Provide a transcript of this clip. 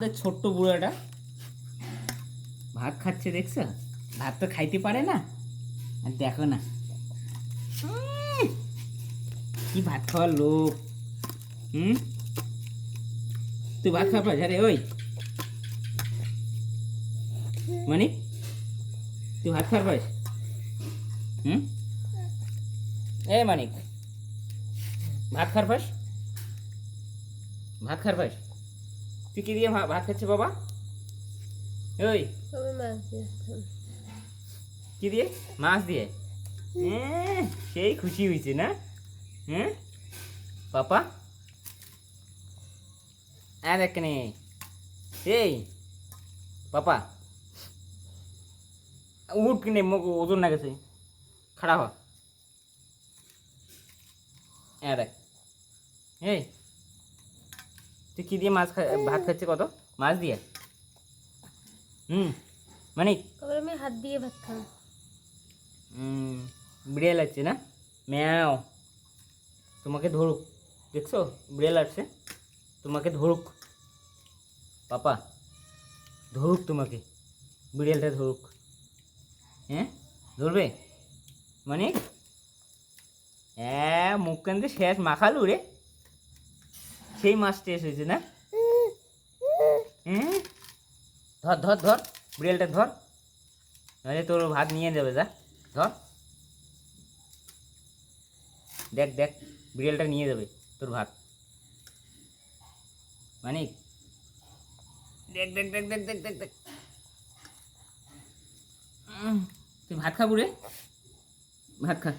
ছোট্ট বুড়াটা। ভাত খাচ্ছে দেখছ? ভাত তো খাইতে পারে না। আর দেখো না। কি ভাত খাওয়ার লোক। হুম? তুই ভাত খাওয়া পারিস আরে ওই। মানে? তুই ভাত খাওয়ার পারিস হুম? এ মানিক, ভাত খাওয়ার পাস ভাত খাওয়ার পাস তুই কি দিয়ে ভাত খাচ্ছে বাবা? ওই কি দিয়ে? মাছ দিয়ে? হ্যাঁ, সেই খুশি হয়েছে না? হ্যাঁ? পাপা? আর এখানে এই পাপা। উঠ কিনে মোক ওজন না গেছে। খাড়া হ। হ্যাঁ দেখ এই। তুই কি দিয়ে মাছ ভাত খাচ্ছে কত? মাছ দিয়ে? হুম মানিক আমি হাত দিয়ে ভাত খাই হুম বিড়াল আছে না? ম্যাও। তোমাকে ধরুক। দেখছ? বিড়াল আসছে। তোমাকে ধরুক। পাপা ধরুক তোমাকে। বিড়ালটা ধরুক। হ্যাঁ? ধরবে? মানে হ্যাঁ মুখ কান্দে শেষ মাখালু রে। সেই মাছ টেস্ট হয়েছে না? হ্যাঁ ধর ধর ধর, বিড়ালটা ধর। নাহলে তোর ভাত নিয়ে যাবে, যা, ধর। দেখ দেখ, বিড়ালটা নিয়ে যাবে তোর ভাত। মানিক? দেখ দেখ দেখ দেখ দেখ দেখ দেখ। তুই ভাত খাব রে? ভাত খা।